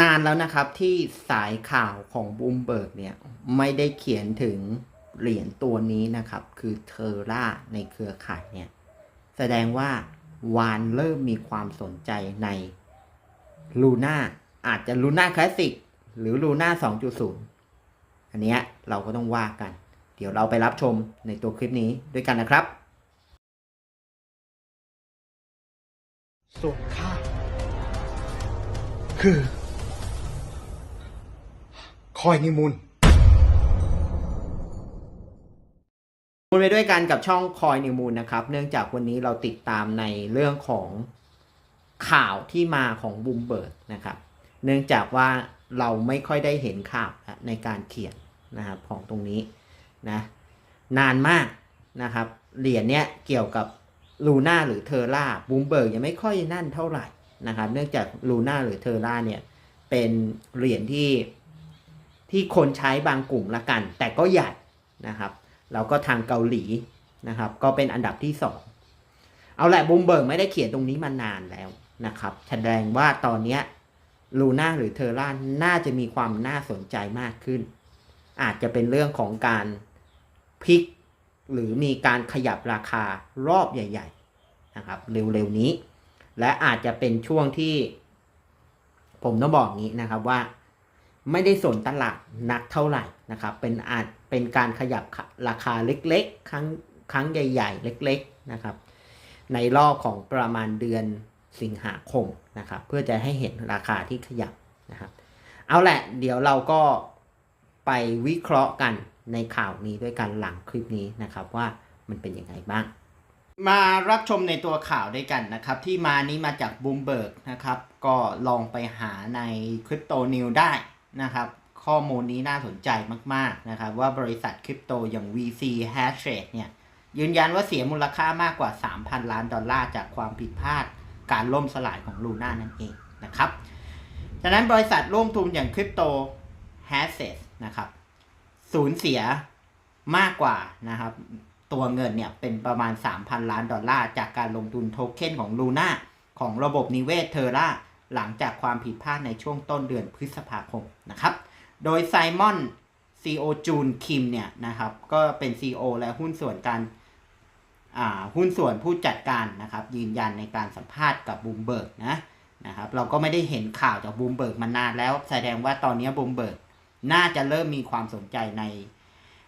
นานแล้วนะครับที่สายข่าวของบูมเบิร์กเนี่ยไม่ได้เขียนถึงเหรียญตัวนี้นะครับ คือเทอร่าในเครือข่ายเนี่ยแสดงว่าวานเริ่มมีความสนใจในลูน่าอาจจะลูน่าคลาสสิกหรือลูน่า2.0 อันเนี้ยเราก็ต้องว่ากัน เดี๋ยวเราไปรับชมในตัวคลิปนี้ด้วยกันนะครับ ส่วนข้าคือ คอยนิมุนมูลไปด้วยกันกับช่องคอยนิมูลนะครับ เนื่องจากวันนี้เราติดตามในเรื่องของข่าวที่มาของบูมเบิร์กนะครับ เนื่องจากว่าเราไม่ค่อยได้เห็นข่าวในการเขียนนะครับของตรงนี้นะนานมากนะครับ เหรียญเนี้ยเกี่ยวกับลูน่าหรือเทอร่าบูมเบิร์กยังไม่ค่อยนั่นเท่าไหร่นะครับ เนื่องจากลูน่าหรือเทอร่าเนี่ยเป็นเหรียญที่ ที่คนใช้บางกลุ่มละกัน แต่ก็ใหญ่นะครับแล้วก็ทางเกาหลีนะครับ ก็เป็นอันดับที่สองเอาแหละบูมเบิร์กไม่ได้เขียนตรงนี้มานานแล้วนะครับแสดงว่าตอนนี้ลูน่าหรือเทอร่าน่าจะมีความน่าสนใจมากขึ้น อาจจะเป็นเรื่องของการพลิก หรือมีการขยับราคารอบใหญ่ ๆ นะครับ เร็ว ๆ นี้ และอาจจะเป็นช่วงที่ ผมต้องบอกงี้นะครับว่า ไม่ได้สนตลาดนักเท่าไหร่นะครับ เป็นอาจเป็นการขยับราคาเล็กๆ ครั้งครั้งใหญ่ ๆ เล็กๆนะครับ ในรอบของประมาณเดือนสิงหาคมนะครับ เพื่อจะให้เห็นราคาที่ขยับนะครับ เอาแหละ เดี๋ยวเราก็ไปวิเคราะห์กันในข่าวนี้ด้วยกันหลังคลิปนี้นะครับว่ามันเป็นยังไงบ้าง มารับชมในตัวข่าวด้วยกันนะครับ ที่มานี้มาจากบูมเบิร์กนะครับ ก็ลองไปหาในคริปโตนิวได้ นะครับข้อมูลนี้น่าสนใจมาก ๆ นะครับ ว่าบริษัทคริปโตอย่าง VC Hashtrade เนี่ย ยืนยันว่าเสียมูลค่ามากกว่า 3,000 ล้านดอลลาร์จากความผิดพลาดการล่มสลายของลูน่านั่นเองนะครับฉะนั้นบริษัทร่วมทุนอย่างคริปโต h a s s e t นะครับสูญเสียมากกว่านะครับ ตัวเงินเนี่ยเป็นประมาณ 3,000 ล้านดอลลาร์จากการลงทุนโทเค็นของลูน่าของระบบนิเวศเทอร่า หลังจากความผิดพลาดในช่วงต้นเดือนพฤษภาคมนะครับ โดยไซมอนซีโอจูนคิมเนี่ยนะครับ ก็เป็น CEO และหุ้นส่วนการหุ้นส่วนผู้จัดการนะครับ ยืนยันในการสัมภาษณ์กับบูมเบิร์กนะนะครับเราก็ไม่ได้เห็นข่าวจากบูมเบิร์กมานานแล้ว แสดงว่าตอนนี้บูมเบิร์กน่าจะเริ่มมีความสนใจใน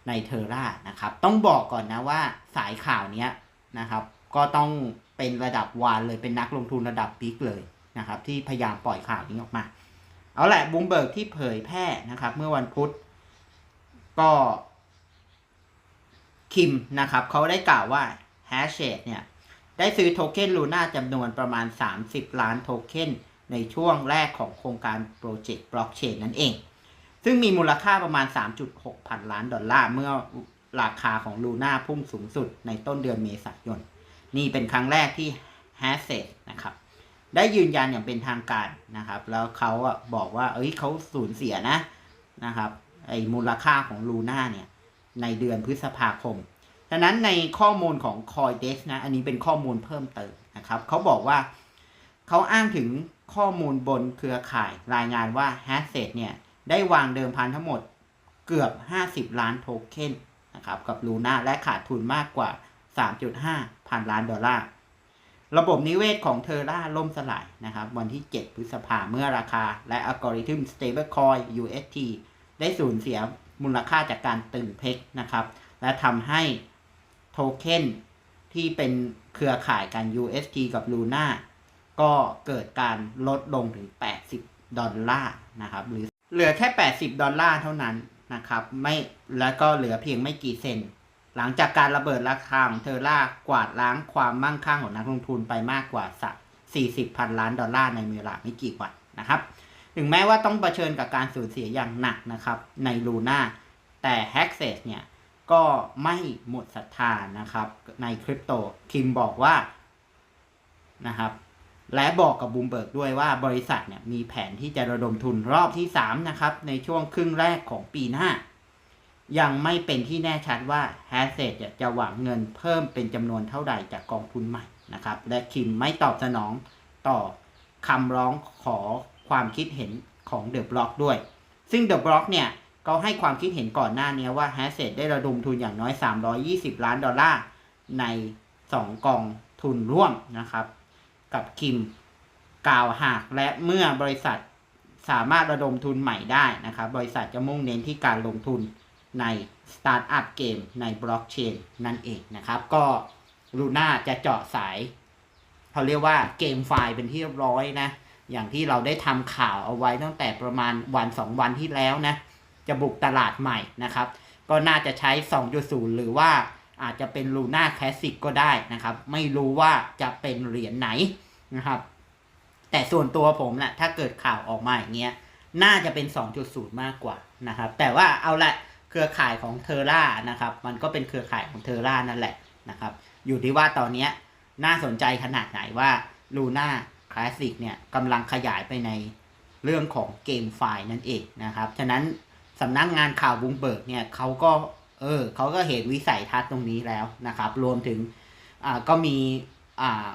ในเทอร่านะครับ ต้องบอกก่อนนะว่าสายข่าวเนี้ยนะครับ ก็ต้องเป็นระดับวานเลยเป็นนักลงทุนระดับบิ๊กเลย นะครับที่พยายามปล่อยข่าวนี้ออกมา เอาแหละบูมเบิร์กที่เผยแพร่นะครับ เมื่อวันพุธก็คิมนะครับเขาได้กล่าวว่า h a s h a d เนี่ยได้ซื้อโทเค็นลูน่าจำนวนประมาณ 30 ล้านโทเค็นในช่วงแรกของโครงการโปรเจกต์บล็อกเชนนั่นเอง ซึ่งมีมูลค่าประมาณ 3.6 พันล้านดอลลาร์ เมื่อราคาของลูน่าพุ่งสูงสุดในต้นเดือนเมษายน นี่เป็นครั้งแรกที่ h a s h a d นะครับ ได้ยืนยันอย่างเป็นทางการนะครับ แล้วเขาอะบอกว่า เอ้ยเขาสูญเสียนะนะครับไอ้มูลค่าของลูน่าเนี่ย ในเดือนพฤษภาคมฉะนั้นในข้อมูลของ Coindesk นะ อันนี้เป็นข้อมูลเพิ่มเติมนะครับเขาบอกว่าเขาอ้างถึงข้อมูลบนเครือข่ายรายงานว่า h a s h a d เนี่ย ได้วางเดิมพันทั้งหมดเกือบ 50 ล้านโทเค็นนะครับ กับลูน่าและขาดทุนมากกว่า 3.5 พันล้านดอลลาร์ ระบบนิเวศของเทอร่าล่มสลายนะครับ วันที่ 7 พฤษภาเมื่อราคา และอัลกอริทึม stablecoin UST ได้สูญเสียมูลค่าจากการตึงเพกนะครับ และทำให้โทเค็นที่เป็นเครือข่ายกัน UST กับ Luna ก็เกิดการลดลงถึง 80 ดอลลาร์นะครับ หรือเหลือแค่ 80 ดอลลาร์เท่านั้นนะครับ ไม่ แล้วก็เหลือเพียงไม่กี่เซน หลังจากการระเบิดราคาของเทอร่ากวาดล้างความมั่งคั่งของนักลงทุนไปมากกว่าสัก40พันล้านดอลลาร์ในเวลาไม่กี่วันนะครับถึงแม้ว่าต้องเผชิญกับการสูญเสียอย่างหนักนะครับในลูน่าแต่ h a c k s e s เนี่ยก็ไม่หมดศรัทธานะครับในคริปโตคิมบอกว่านะครับและบอกกับบูมเบิร์กด้วยว่าบริษัทเนี่ยมีแผนที่จะระดมทุนรอบที่ 3 นะครับ ในช่วงครึ่งแรกของปีหน้า ยังไม่เป็นที่แน่ชัดว่า h a s s e t จะหวังเงินเพิ่มเป็นจำนวนเท่าใดจากกองทุนใหม่นะครับ และคิมไม่ตอบสนองต่อคำร้องขอความคิดเห็นของ The Block ด้วย ซึ่ง The Block เนี่ยก็ให้ความคิดเห็นก่อนหน้านี้ว่า h a s s e t ได้ระดมทุนอย่างน้อย 320 ล้านดอลลาร์ใน 2 กองทุนร่วมนะครับ กับคิมกล่าวหากและเมื่อบริษัทสามารถระดมทุนใหม่ได้นะครับ บริษัทจะมุ่งเน้นที่การลงทุน ในสตาร์ทอัพเกมในบล็อกเชนนั่นเองนะครับ ก็ลูน่าจะเจาะสายเขาเรียกว่าเกมไฟล์เป็นที่เรียบร้อยนะ อย่างที่เราได้ทำข่าวเอาไว้ตั้งแต่ประมาณวันสองวันที่แล้วนะ จะบุกตลาดใหม่นะครับ ก็น่าจะใช้ 2.0 หรือว่าอาจจะเป็นลูน่าคลาสสิกก็ได้นะครับ ไม่รู้ว่าจะเป็นเหรียญไหนนะครับ แต่ส่วนตัวผมนะ่ะถ้าเกิดข่าวออกมาอย่างเงี้ย น่าจะเป็น 2.0 มากกว่านะครับ แต่ว่าเอาละ เครือข่ายของเทอร่านะครับ มันก็เป็นเครือข่ายของเทอร่านั่นแหละนะครับ อยู่ที่ว่าตอนนี้น่าสนใจขนาดไหนว่าลูน่าคลาสสิกเนี่ยกำลังขยายไปในเรื่องของเกมไฟล์นั่นเองนะครับ ฉะนั้นสำนักงานข่าวบุงเบิร์กเนี่ยเขาก็เออเขาก็เห็นวิสัยทัศน์ตรงนี้แล้วนะครับ รวมถึงอ่าก็มีอ่า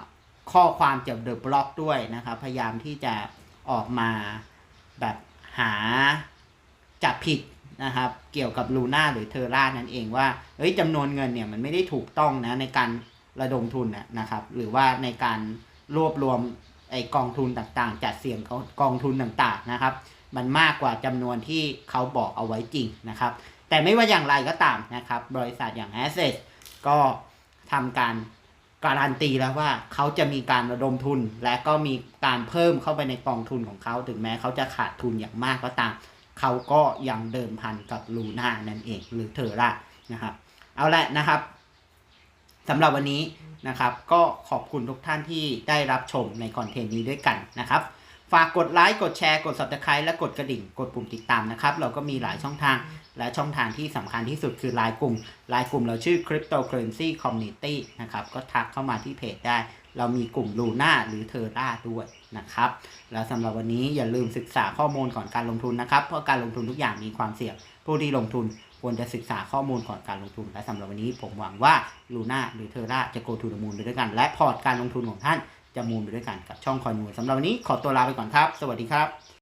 ข้อความจากเดอะบล็อกด้วยนะครับ พยายามที่จะออกมาแบบหาจับผิด นะครับ เกี่ยวกับลูน่าหรือเทอร่านั่นเองว่าเอ้ยจำนวนเงินเนี่ยมันไม่ได้ถูกต้องนะในการระดมทุนนะครับ หรือว่าในการรวบรวมไอกองทุนต่างๆ จัดเสี่ยงกองทุนต่างๆนะครับ มันมากกว่าจำนวนที่เขาบอกเอาไว้จริงนะครับ แต่ไม่ว่าอย่างไรก็ตามนะครับ บริษัทอย่าง a s s e t ก็ทำการการันตีแล้วว่าเขาจะมีการระดมทุนและก็มีการเพิ่มเข้าไปในกองทุนของเขา ถึงแม้เขาจะขาดทุนอย่างมากก็ตาม เขาก็ยังเดิมพันกับลูน่านั่นเอง หรือเทอร่านะครับ เอาละนะครับสำหรับวันนี้นะครับ ก็ขอบคุณทุกท่านที่ได้รับชมในคอนเทนต์นี้ด้วยกันนะครับ ฝากกดไลค์กดแชร์กด subscribe และกดกระดิ่ง กดปุ่มติดตามนะครับ เราก็มีหลายช่องทางและช่องทางที่สำคัญที่สุดคือไลน์กลุ่มไลน์กลุ่มเราชื่อ cryptocurrency community นะครับ ก็ทักเข้ามาที่เพจได้ เรามีกลุ่มลูน่าหรือเทอร่าด้วยนะครับ แล้วสำหรับวันนี้อย่าลืมศึกษาข้อมูลก่อนการลงทุนนะครับ เพราะการลงทุนทุกอย่างมีความเสี่ยง ผู้ที่ลงทุนควรจะศึกษาข้อมูลก่อนการลงทุน และสำหรับวันนี้ผมหวังว่าลูน่าหรือเทอร่าจะโกทูนมูลไปด้วยกัน และพอร์ตการลงทุนของท่านจะมูลไปด้วยกันกับช่องคอยมูลสำหรับวันนี้ขอตัวลาไปก่อนครับ สวัสดีครับ